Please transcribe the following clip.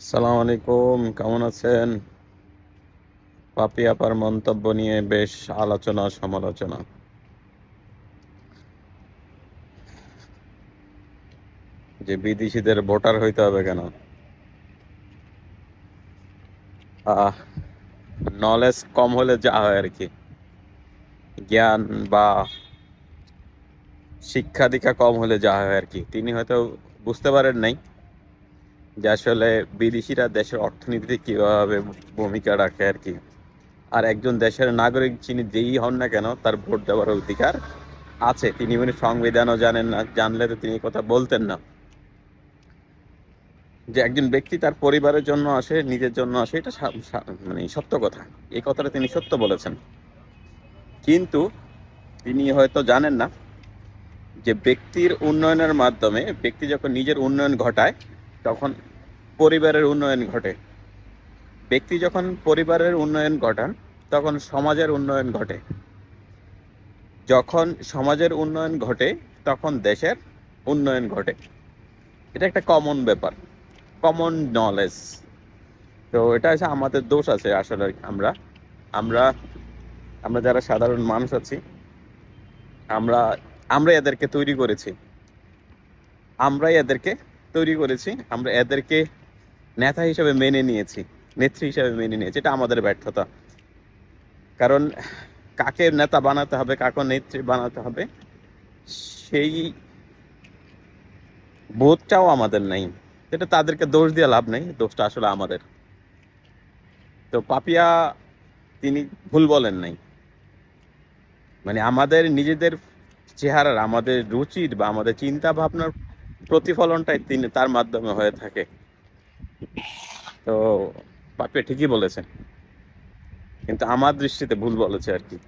সালাম আলাইকুম, কেমন আছেন? পাপি আপার মন্তব্য নিয়ে বেশ আলোচনা সমালোচনা। যে বিদেশিদের ভোটার হইতে হবে কেন? নলেজ কম হলে যা হয় আর কি। জ্ঞান বা শিক্ষা দীক্ষা কম হলে যা হয় আর কি। তিনি হয়তো বুঝতে পারেন নাই। যে আসলে বিদেশিরা দেশের অর্থনীতিতে কীভাবে ভূমিকা রাখে আর কি। আর একজন দেশের নাগরিক যিনি যেই হন না কেন, তার ভোট দেওয়ার অধিকার আছে। তিনি মানে সংবিধানও জানেন না, জানলে তো তিনি কথা বলতেন না। যে একজন ব্যক্তি তার পরিবারের জন্য আসে, নিজের জন্য আসে, এটা মানে সত্য কথা। এই কথাটা তিনি সত্য বলেছেন। কিন্তু তিনি হয়তো জানেন না যে ব্যক্তির উন্নয়নের মাধ্যমে, ব্যক্তি যখন নিজের উন্নয়ন ঘটায় তখন পরিবারের উন্নয়ন ঘটে। ব্যক্তি যখন পরিবারের উন্নয়ন ঘটান, তখন সমাজের উন্নয়ন ঘটে। যখন সমাজের উন্নয়ন ঘটে, তখন দেশের উন্নয়ন ঘটে। এটা একটা কমন ব্যাপার কমন নলেজ তো এটা হচ্ছে আমাদের দোষ আছে আসলে আমরা। আমরা আমরা যারা সাধারণ মানুষ আছি, আমরা আমরা এদেরকে তৈরি করেছি। আমরাই এদেরকে তৈরি করেছি। আমরা এদেরকে নেতা হিসেবে মেনে নিয়েছি, নেত্রী হিসেবে মেনে নিয়েছি, এটা আমাদের ব্যর্থতা। কারণ কাকে নেতা বানাতে হবে, কাকে নেত্রী বানাতে হবে, সেই বোধটাও আমাদের নাই। এটা তাদেরকে দোষ দিয়ে লাভ নেই, দোষটা আসলে আমাদের। তো পাপিয়া, তিনি ভুল বলেন নাই। মানে আমাদের নিজেদের চেহারার, আমাদের রুচির বা আমাদের চিন্তা ভাবনার প্রতিফলনটাই তিনি তার মাধ্যমে হয়ে থাকে। তো পাপিয়া ঠিকই বলেছেন। কিন্তু আমার দৃষ্টিতে ভুল বলেছে আর কি।